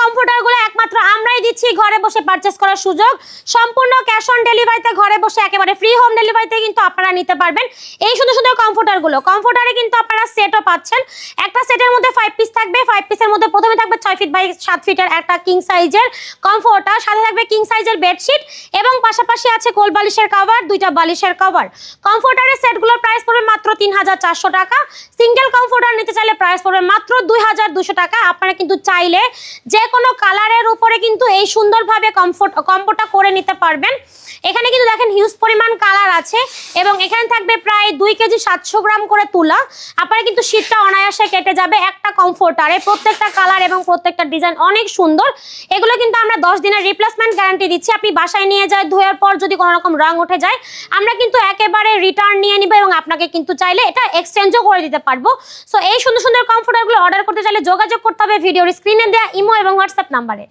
কমফোর্টারগুলো একমাত্র আমরাই দিচ্ছি, ঘরে বসে পারচেস করার সুযোগ। সম্পূর্ণ ক্যাশ অন ডেলিভারিতে ঘরে বসে একেবারে ফ্রি হোম ডেলিভারিতে কিন্তু আপনারা নিতে পারবেন। এই সুন্দর সুন্দর কমফোর্টারগুলো কমফোর্টারে কিন্তু আপনারা সেটও পাচ্ছেন। একটা সেটের মধ্যে ফাইভ পিস থাকবে। ফাইভ পিসের মধ্যে প্রথমে থাকবে ছয় ফিট বাই সাত ফিটের একটা কিং সাইজের কমফোর্টার সাথে থাকবে কিং সাইজের বেডশিট এবং পাশাপাশি আছে কোল বালিশের কভার দুইটা বালিশের কভার কমফোর্টারের সেটগুলোর প্রাইস পড়বে মাত্র তিন হাজার চারশো টাকা। সিঙ্গেল কমফোর্টার নিতে চাইলে প্রাইস পড়বে মাত্র দুই টাকা। আপনারা কিন্তু চাইলে যে কোনো কালারের উপরে কিন্তু এই সুন্দরভাবে কমফোর্ট কম্বোটা করে নিতে পারবেন। এখানে কিন্তু দেখেন হিউজ পরিমাণ কালার আছে এবং এখানে থাকবে প্রায় দুই কেজি সাতশো গ্রাম করে তুলা। আপনারা কিন্তু শীতটা অনায়াসে কেটে যাবে। একটা কমফোর্টারে প্রত্যেকটা কালার এবং প্রত্যেকটা ডিজাইন অনেক সুন্দর। এগুলো কিন্তু আমরা দশ দিনের রিপ্লেসমেন্ট গ্যারান্টি দিচ্ছি। আপনি বাসায় নিয়ে যায়, ধোয়ার পর যদি কোনো রকম রং উঠে যায়, আমরা কিন্তু একেবারে রিটার্ন নিয়ে নিব এবং আপনাকে কিন্তু চাইলে এটা এক্সচেঞ্জও করে দিতে পারব। সো এই সুন্দর সুন্দর কমফোর্টারগুলো অর্ডার করতে চাইলে যোগাযোগ করতে হবে ভিডিওর স্ক্রিনে দেওয়া ইমো এবং হোয়াটসঅ্যাপ নাম্বারে